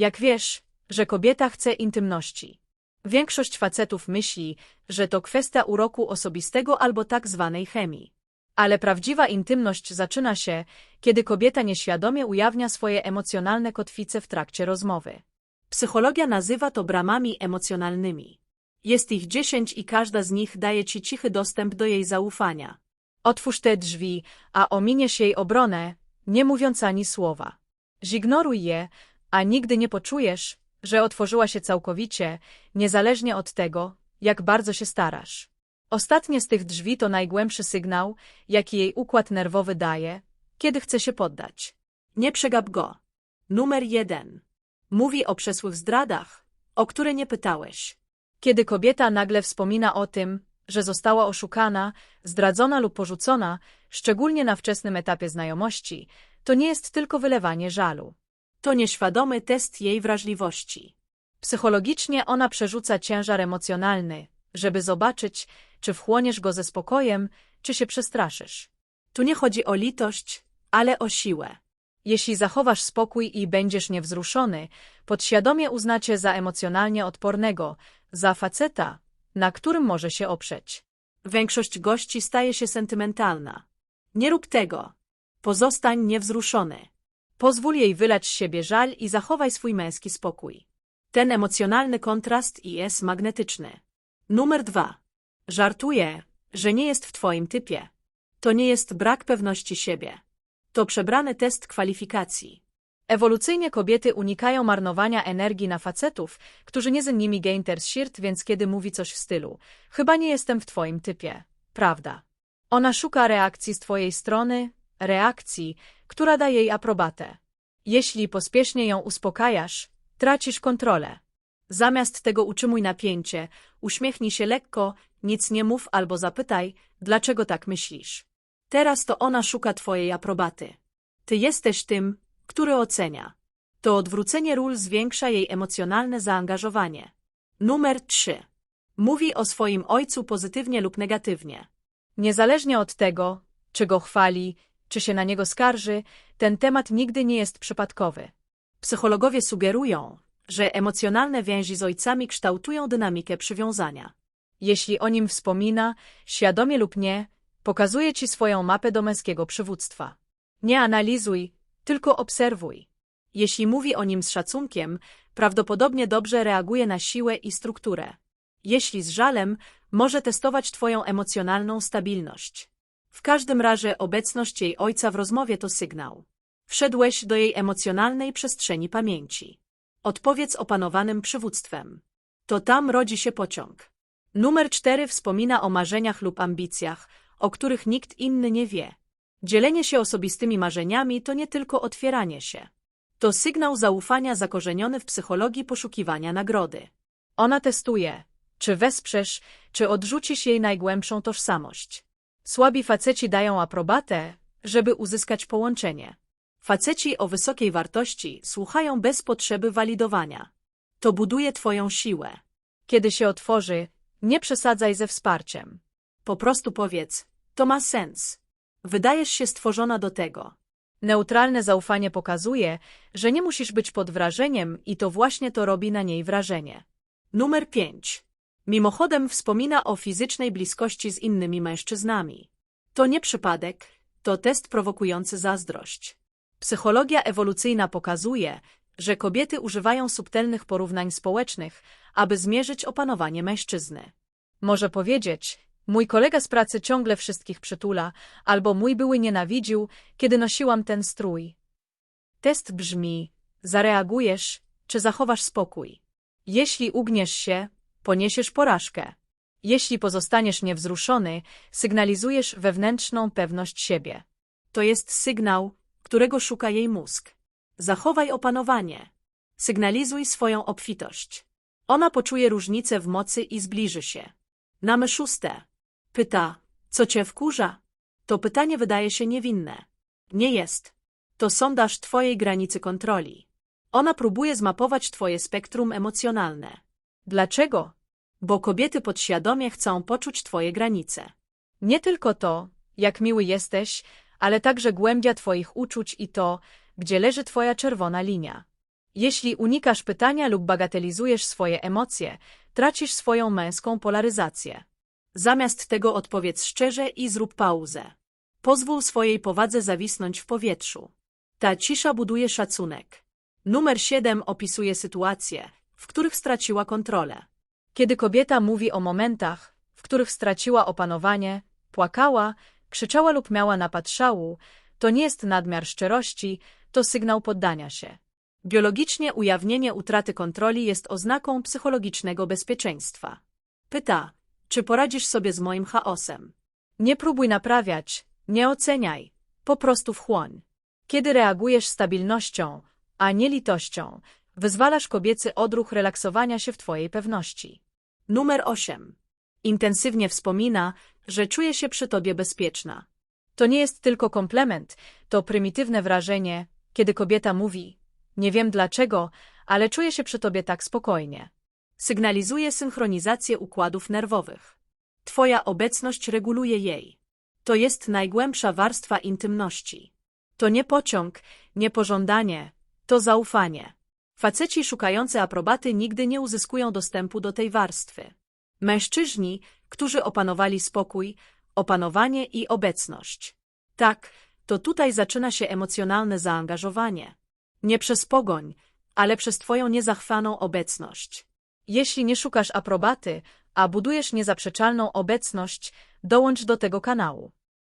Jak wiesz, że kobieta chce intymności. Większość facetów myśli, że to kwestia uroku osobistego albo tak zwanej chemii. Ale prawdziwa intymność zaczyna się, kiedy kobieta nieświadomie ujawnia swoje emocjonalne kotwice w trakcie rozmowy. Psychologia nazywa to bramami emocjonalnymi. Jest ich dziesięć i każda z nich daje ci cichy dostęp do jej zaufania. Otwórz te drzwi, a ominiesz jej obronę, nie mówiąc ani słowa. Zignoruj je, a nigdy nie poczujesz, że otworzyła się całkowicie, niezależnie od tego, jak bardzo się starasz. Ostatnie z tych drzwi to najgłębszy sygnał, jaki jej układ nerwowy daje, kiedy chce się poddać. Nie przegap go. Numer jeden. Mówi o przesłych zdradach, o które nie pytałeś. Kiedy kobieta nagle wspomina o tym, że została oszukana, zdradzona lub porzucona, szczególnie na wczesnym etapie znajomości, to nie jest tylko wylewanie żalu. To nieświadomy test jej wrażliwości. Psychologicznie ona przerzuca ciężar emocjonalny, żeby zobaczyć, czy wchłoniesz go ze spokojem, czy się przestraszysz. Tu nie chodzi o litość, ale o siłę. Jeśli zachowasz spokój i będziesz niewzruszony, podświadomie uznacie za emocjonalnie odpornego, za faceta, na którym może się oprzeć. Większość gości staje się sentymentalna. Nie rób tego. Pozostań niewzruszony. Pozwól jej wylać z siebie żal i zachowaj swój męski spokój. Ten emocjonalny kontrast jest magnetyczny. Numer dwa. Żartuje, że nie jest w twoim typie. To nie jest brak pewności siebie. To przebrany test kwalifikacji. Ewolucyjnie kobiety unikają marnowania energii na facetów, którzy nie z nimi shirt, więc kiedy mówi coś w stylu chyba nie jestem w twoim typie, prawda? Ona szuka reakcji z twojej strony, reakcji, która da jej aprobatę. Jeśli pospiesznie ją uspokajasz, tracisz kontrolę. Zamiast tego utrzymuj napięcie, uśmiechnij się lekko, nic nie mów albo zapytaj, dlaczego tak myślisz. Teraz to ona szuka twojej aprobaty. Ty jesteś tym, który ocenia. To odwrócenie ról zwiększa jej emocjonalne zaangażowanie. Numer 3. Mówi o swoim ojcu pozytywnie lub negatywnie. Niezależnie od tego, czy go chwali, czy się na niego skarży, ten temat nigdy nie jest przypadkowy. Psychologowie sugerują, że emocjonalne więzi z ojcami kształtują dynamikę przywiązania. Jeśli o nim wspomina, świadomie lub nie, pokazuje ci swoją mapę do męskiego przywództwa. Nie analizuj, tylko obserwuj. Jeśli mówi o nim z szacunkiem, prawdopodobnie dobrze reaguje na siłę i strukturę. Jeśli z żalem, może testować twoją emocjonalną stabilność. W każdym razie obecność jej ojca w rozmowie to sygnał. Wszedłeś do jej emocjonalnej przestrzeni pamięci. Odpowiedz opanowanym przywództwem. To tam rodzi się pociąg. Numer cztery wspomina o marzeniach lub ambicjach, o których nikt inny nie wie. Dzielenie się osobistymi marzeniami to nie tylko otwieranie się. To sygnał zaufania zakorzeniony w psychologii poszukiwania nagrody. Ona testuje, czy wesprzesz, czy odrzucisz jej najgłębszą tożsamość. Słabi faceci dają aprobatę, żeby uzyskać połączenie. Faceci o wysokiej wartości słuchają bez potrzeby walidowania. To buduje twoją siłę. Kiedy się otworzy, nie przesadzaj ze wsparciem. Po prostu powiedz, to ma sens. Wydajesz się stworzona do tego. Neutralne zaufanie pokazuje, że nie musisz być pod wrażeniem i to właśnie to robi na niej wrażenie. Numer 5. Mimochodem wspomina o fizycznej bliskości z innymi mężczyznami. To nie przypadek, to test prowokujący zazdrość. Psychologia ewolucyjna pokazuje, że kobiety używają subtelnych porównań społecznych, aby zmierzyć opanowanie mężczyzny. Może powiedzieć, mój kolega z pracy ciągle wszystkich przytula, albo mój były nienawidził, kiedy nosiłam ten strój. Test brzmi, zareagujesz, czy zachowasz spokój. Jeśli ugniesz się, poniesiesz porażkę. Jeśli pozostaniesz niewzruszony, sygnalizujesz wewnętrzną pewność siebie. To jest sygnał, którego szuka jej mózg. Zachowaj opanowanie. Sygnalizuj swoją obfitość. Ona poczuje różnicę w mocy i zbliży się. Namy szóste. Pyta, co cię wkurza? To pytanie wydaje się niewinne. Nie jest. To sondaż twojej granicy kontroli. Ona próbuje zmapować twoje spektrum emocjonalne. Dlaczego? Bo kobiety podświadomie chcą poczuć twoje granice. Nie tylko to, jak miły jesteś, ale także głębia twoich uczuć i to, gdzie leży twoja czerwona linia. Jeśli unikasz pytania lub bagatelizujesz swoje emocje, tracisz swoją męską polaryzację. Zamiast tego odpowiedz szczerze i zrób pauzę. Pozwól swojej powadze zawisnąć w powietrzu. Ta cisza buduje szacunek. Numer 7 opisuje sytuacje, w których straciła kontrolę. Kiedy kobieta mówi o momentach, w których straciła opanowanie, płakała, krzyczała lub miała napad szału, to nie jest nadmiar szczerości, to sygnał poddania się. Biologicznie ujawnienie utraty kontroli jest oznaką psychologicznego bezpieczeństwa. Pyta, czy poradzisz sobie z moim chaosem? Nie próbuj naprawiać, nie oceniaj, po prostu wchłoń. Kiedy reagujesz stabilnością, a nie litością, wyzwalasz kobiecy odruch relaksowania się w twojej pewności. Numer 8. Intensywnie wspomina, że czuje się przy tobie bezpieczna. To nie jest tylko komplement, to prymitywne wrażenie, kiedy kobieta mówi: Nie wiem dlaczego, ale czuję się przy tobie tak spokojnie. Sygnalizuje synchronizację układów nerwowych. Twoja obecność reguluje jej. To jest najgłębsza warstwa intymności. To nie pociąg, nie pożądanie, to zaufanie. Faceci szukający aprobaty nigdy nie uzyskują dostępu do tej warstwy. Mężczyźni, którzy opanowali spokój, opanowanie i obecność. Tak, to tutaj zaczyna się emocjonalne zaangażowanie. Nie przez pogoń, ale przez twoją niezachwaną obecność. Jeśli nie szukasz aprobaty, a budujesz niezaprzeczalną obecność, dołącz do tego kanału.